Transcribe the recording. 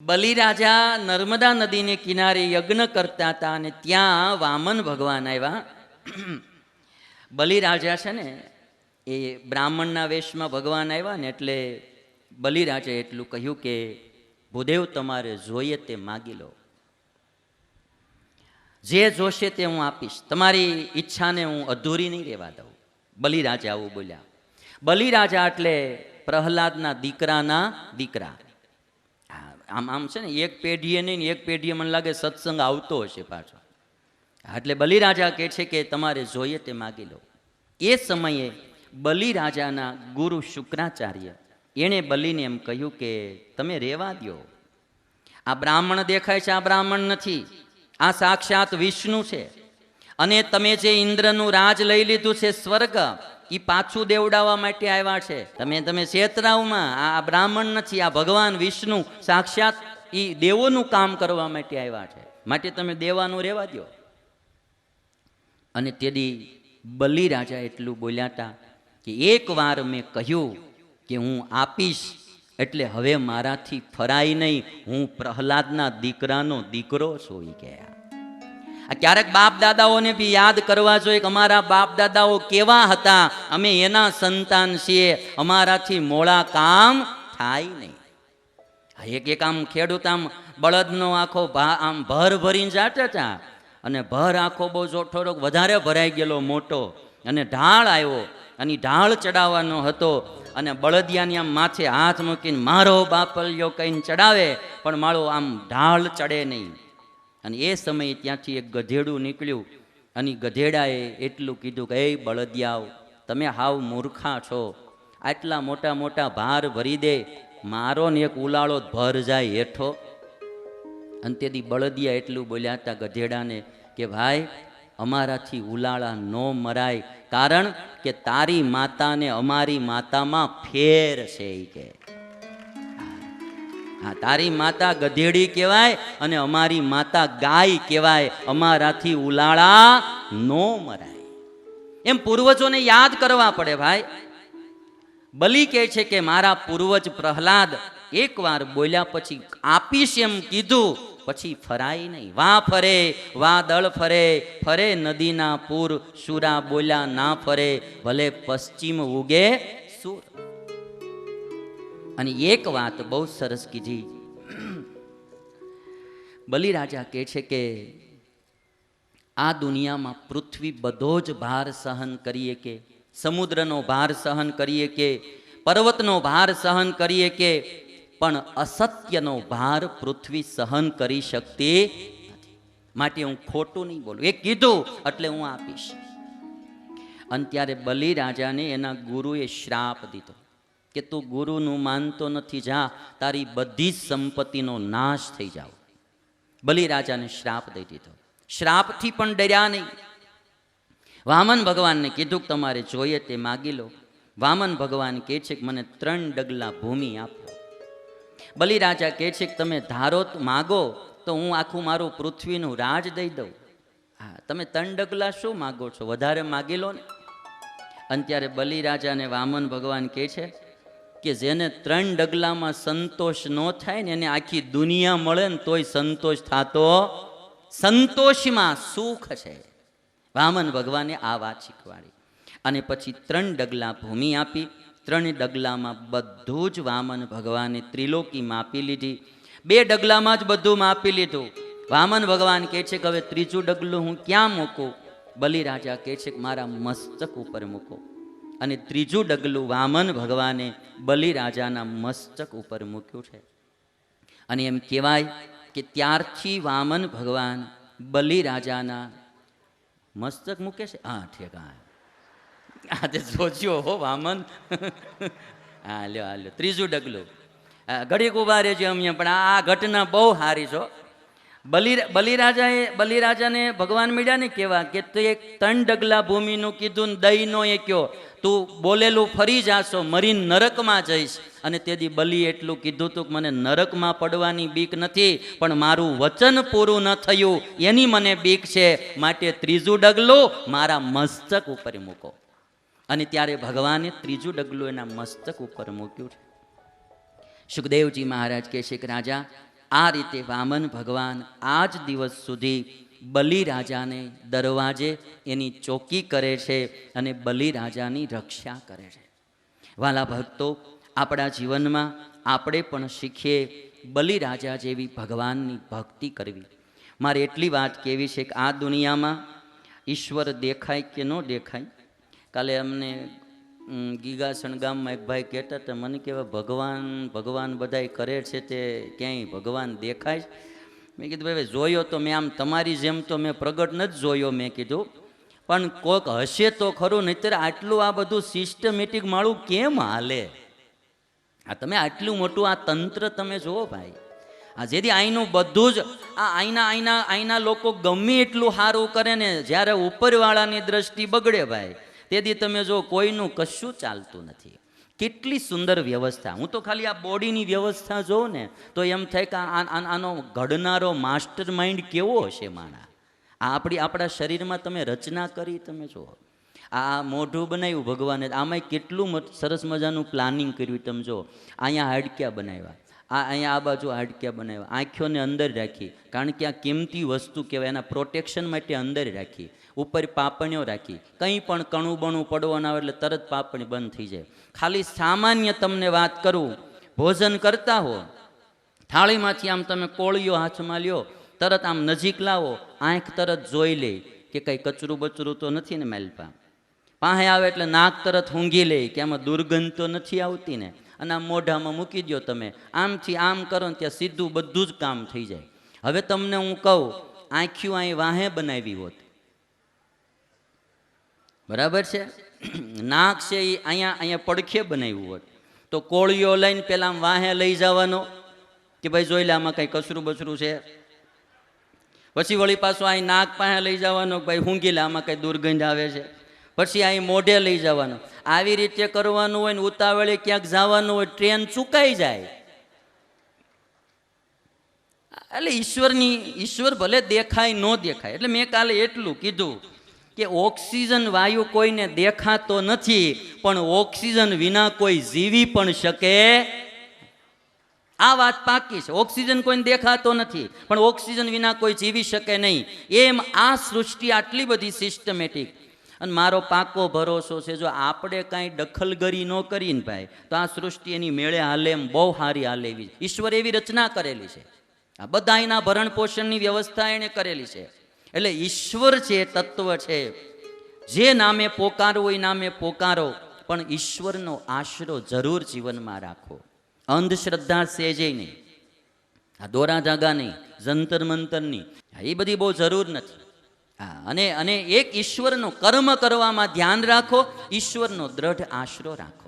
બલિરાજા નર્મદા નદીને કિનારે યજ્ઞ કરતા હતા અને ત્યાં વામન ભગવાન આવ્યા. બલિરાજા છે ને, એ બ્રાહ્મણના વેશમાં ભગવાન આવ્યા ને એટલે બલિરાજાએ એટલું કહ્યું કે, ભૂદેવ, તમારે જોઈએ તે માગી લો. જે જોશે તે હું આપીશ. તમારી ઈચ્છાને હું અધૂરી નહીં રહેવા દઉં. બલિરાજા આવું બોલ્યા. બલિરાજા એટલે પ્રહલાદના દીકરાના દીકરા. આમ આમ છે ને, એક પેઢીએ નહીં એક પેઢીએ મને લાગે સત્સંગ આવતો હશે પાછો. એટલે બલિરાજા કહે છે કે તમારે જોઈએ તે માગી લો. એ સમયે બલિરાજાના ગુરુ શુક્રાચાર્ય એણે બલિને એમ કહ્યું કે તમે રહેવા દ્યો. આ બ્રાહ્મણ દેખાય છે, આ બ્રાહ્મણ નથી. આ સાક્ષાત વિષ્ણુ છે. અને તમે જે ઇન્દ્રનું રાજ લઈ લીધું છે સ્વર્ગ એ પાછું દેવડાવવા માટે આવ્યા છે. તમે તમે છેતરાવમાં આ બ્રાહ્મણ નથી, આ ભગવાન વિષ્ણુ સાક્ષાત એ દેવોનું કામ કરવા માટે આવ્યા છે. માટે તમે દેવાનું રહેવા દો અને તેદી બલિરાજા એટલું બોલ્યા હતા કે એકવાર મેં કહ્યું કે હું આપીશ, એટલે હવે મારાથી ફરાય નહીં. હું પ્રહલાદના દીકરાનો દીકરો સોઈ ગયા ક્યારેક બાપ દાદાઓને બી યાદ કરવા જોઈએ કે અમારા બાપ દાદાઓ કેવા હતા? અમે એના સંતાન છીએ. અમારાથી મોળા કામ થાય નહીં. એક એક આમ ખેડૂત આમ બળદનો આખો ભા, આમ ભર ભરીને જાટે હતા અને ભર આખો બહુ જો થોડોક વધારે ભરાઈ ગયેલો મોટો. અને ઢાળ આવ્યો. અને ઢાળ ચડાવવાનો હતો. અને બળદિયાની આમ માથે હાથ મૂકીને મારો બાપલ્યો કહીને ચડાવે. પણ મારો આમ ઢાળ ચડે નહીં. અને એ સમયે ત્યાંથી એક ગધેડું નીકળ્યું. અને ગધેડાએ એટલું કીધું કે, એ બળદિયાઓ, તમે હાવ મૂર્ખા છો. આટલા મોટા મોટા ભાર ભરી દે. મારો ને એક ઉલાળો ભર જાય હેઠો. અને તેથી બળદિયા એટલું બોલ્યા હતા ગધેડાને કે, ભાઈ, અમારાથી ઉલાળા ન મરાય. કારણ કે તારી માતાને અમારી માતામાં ફેર છે એ કે. હા, તારી માતા ગધેડી કહેવાય અને અમારી માતા ગાય કહેવાય. અમારાથી ઉલાળા નો મરાય. એમ પૂર્વજોને યાદ કરવા પડે ભાઈ. બલી કહે છે કે મારા પૂર્વજ પ્રહલાદ એકવાર બોલ્યા પછી આપીશ એમ કીધું, પછી ફરાય નહીં. વા ફરે, વા દળ ફરે ફરે નદીના પૂર, સુરા બોલ્યા ના ફરે, ભલે પશ્ચિમ ઉગે સુર. અને એક વાત બહુ સરસ કીધી. બલિરાજા કહે છે કે, આ દુનિયામાં પૃથ્વી બધો જ ભાર સહન કરીએ કે, સમુદ્રનો ભાર સહન કરીએ કે, પર્વતનો ભાર સહન કરીએ કે, પણ અસત્યનો ભાર પૃથ્વી સહન કરી શકતી માટે હું ખોટું નહીં બોલું. એ કીધું એટલે હું આપીશ. અને ત્યારે બલિરાજાને એના ગુરુએ શ્રાપ દીધો. કે તું ગુરુનું માનતો નથી, જા, તારી બધી જ સંપત્તિનો નાશ થઈ જાવ. બલિરાજાને શ્રાપ દઈ દીધો. શ્રાપથી પણ ડર્યા નહીં. વામન ભગવાનને કીધું કે તમારે જોઈએ તે માગી લો. વામન ભગવાન કહે છે કે મને ત્રણ ડગલા ભૂમિ આપો. બલિરાજા કહે છે કે તમે ધારો માગો, તો હું આખું મારું પૃથ્વીનું રાજ દઈ દઉં. હા, તમે ત્રણ ડગલા શું માગો છો? વધારે માગી લો ને. અને ત્યારે બલિરાજા વામન ભગવાન કહે છે કે જેને ત્રણ ડગલામાં સંતોષ ન થાય ને એને આખી દુનિયા મળે ને તોય સંતોષ થતો સંતોષમાં સુખ છે. વામન ભગવાને આ વાત શીખવાડી. અને પછી ત્રણ ડગલા ભૂમિ આપી. ત્રણ ડગલામાં બધું જ વામન ભગવાને ત્રિલોકી માપી લીધી. બે ડગલામાં જ બધું માપી લીધું. વામન ભગવાન કહે છે કે હવે ત્રીજું ડગલું હું ક્યાં મૂકું? બલિરાજા કહે છે કે મારા મસ્તક ઉપર મૂકો. અને ત્રીજું ડગલું વામન ભગવાને બલિરાજાના મસ્તક ઉપર મૂક્યું છે. અને એમ કહેવાય કે ત્યારથી વામન ભગવાન બલિરાજાના મસ્તક મૂકે છે. હા ઠીક આજે જોજો હો વામન. હા લ્યો હા લ્યો, ત્રીજું ડગલું. ઘડીક ઊભા રહેજો અમે પણ આ ઘટના બહુ સારી છો બલિ બલિરાજાએ, બલિરાજાને ભગવાન મળ્યા ને કેવા કે તે ત્રણ ડગલા ભૂમિનું કીધું દહીંનો એ કયો, તું બોલેલું ફરી જાશો મરી નરકમાં જઈશ. અને તેથી બલિ એટલું કીધું તું મને નરકમાં પડવાની બીક નથી, પણ મારું વચન પૂરું ન થયું, એની મને બીક છે. માટે ત્રીજું ડગલું મારા મસ્તક ઉપર મૂકો. અને ત્યારે ભગવાને ત્રીજું ડગલું એના મસ્તક ઉપર મૂક્યું છે. સુખદેવજી મહારાજ કહે છે કે, રાજા આ રીતે વામન ભગવાન આ જ દિવસ સુધી બલિરાજાને દરવાજે એની ચોકી કરે છે અને બલિરાજાની રક્ષા કરે છે. વાલા ભક્તો, આપણા જીવનમાં આપણે પણ શીખીએ બલિરાજા જેવી ભગવાનની ભક્તિ કરવી. મારે એટલી વાત કહેવી છે કે આ દુનિયામાં ઈશ્વર દેખાય કે ન દેખાય? કાલે અમને ગીગાસણ ગામમાં એક ભાઈ કહેતા હતા, મને કહેવાય ભગવાન ભગવાન બધાય કરે છે તે ક્યાંય ભગવાન દેખાય? મેં કીધું, ભાઈ જોયો તો મેં આમ તમારી જેમ તો મેં પ્રગટ નથી જોયો, મેં કીધું પણ કોક હશે તો ખરું, નહીતર આટલું આ બધું સિસ્ટમેટિક માળું કેમ હાલે આ તમે આટલું મોટું આ તંત્ર તમે જુઓ ભાઈ, આ જેથી અહીંનું બધું જ, આ અહીંના અહીંના અહીંના લોકો ગમે એટલું સારું કરે ને, જ્યારે ઉપરવાળાની દ્રષ્ટિ બગડે ભાઈ તેથી તમે જો કોઈનું કશું ચાલતું નથી, કેટલી સુંદર વ્યવસ્થા. હું તો ખાલી આ બોડીની વ્યવસ્થા જોઉં ને, તો એમ થાય કે આનો ઘડનારો માસ્ટર માઇન્ડ કેવો હશે માણા? આ આપણી, આપણા શરીરમાં તમે રચના કરી તમે જુઓ. આ મોઢું બનાવ્યું ભગવાને આમાં કેટલું સરસ મજાનું પ્લાનિંગ કર્યું તમે જો અહીંયા હાડક્યા બનાવ્યા. આ, અહીંયા આ બાજુ હાડક્યા બનાવ્યા. આંખોને અંદર રાખી. કારણ કે આ કિંમતી વસ્તુ કહેવાય, એના પ્રોટેક્શન માટે અંદર રાખી. ઉપર પાપણીઓ રાખી. કંઈ પણ કણું બણું પડવાનું આવે એટલે તરત પાપણી બંધ થઈ જાય. ખાલી સામાન્ય તમને વાત કરું, ભોજન કરતા હો, થાળીમાંથી આમ તમે કોળીઓ હાથમાં લ્યો, તરત આમ નજીક લાવો, આંખ તરત જોઈ લે કે કંઈ કચરું બચરું તો નથી ને મેલપા. પાસે આવે એટલે નાક તરત ઊંઘી લે કે આમાં દુર્ગંધ તો નથી આવતી ને. અને આમ મોઢામાં મૂકી દો તમે. આમથી આમ કરો ને ત્યાં સીધું બધું જ કામ થઈ જાય. હવે તમને હું કહું, આંખ્યું અહીં વાહે બનાવી હોત. બરાબર છે? નાક છે એ અહીંયા અહીંયા પડખે બનાવ્યું હોત તો કોળીઓ લઈને પેલા આમ વાહે લઈ જવાનો કે ભાઈ જોઈ લે આમાં કંઈ કચરું બચરું છે? પછી વળી પાછું અહીં નાક પાસે લઈ જવાનો ભાઈ ઊંઘી લે આમાં કંઈ દુર્ગંધ આવે છે? પછી અહીં મોઢે લઈ જવાનો. આવી રીતે કરવાનું હોય ને ઉતાવળે ક્યાંક જવાનું હોય, ટ્રેન ચૂકાઈ જાય. એટલે ઈશ્વરની, ઈશ્વર ભલે દેખાય ન દેખાય, એટલે મેં કાલે એટલું કીધું કે ઓક્સિજન વાયુ કોઈને દેખાતો નથી, પણ ઓક્સિજન વિના કોઈ જીવી પણ શકે. આ વાત પાકી છે. ઓક્સિજન કોઈને દેખાતો નથી, પણ ઓક્સિજન વિના કોઈ જીવી શકે નહીં. એમ આ સૃષ્ટિ આટલી બધી સિસ્ટમેટિક અને મારો પાકો ભરોસો છે, જો આપણે કાંઈ દખલગરી ન કરીને ભાઈ, તો આ સૃષ્ટિ એની મેળે હાલે એમ બહુ સારી હાલે એવી ઈશ્વર એવી રચના કરેલી છે. આ બધા એના ભરણ પોષણની વ્યવસ્થા એણે કરેલી છે. એટલે ઈશ્વર છે તત્વ છે, જે નામે પોકારો એ નામે પોકારો, પણ ઈશ્વરનો આશરો જરૂર જીવનમાં રાખો. અંધશ્રદ્ધા સેજે નહીં. આ દોરા જાગા નહીં, જંતર મંતરની એ બધી બહુ જરૂર નથી. હા, અને અને એક ઈશ્વરનો કર્મ કરવામાં ધ્યાન રાખો, ઈશ્વરનો દ્રઢ આશરો રાખો.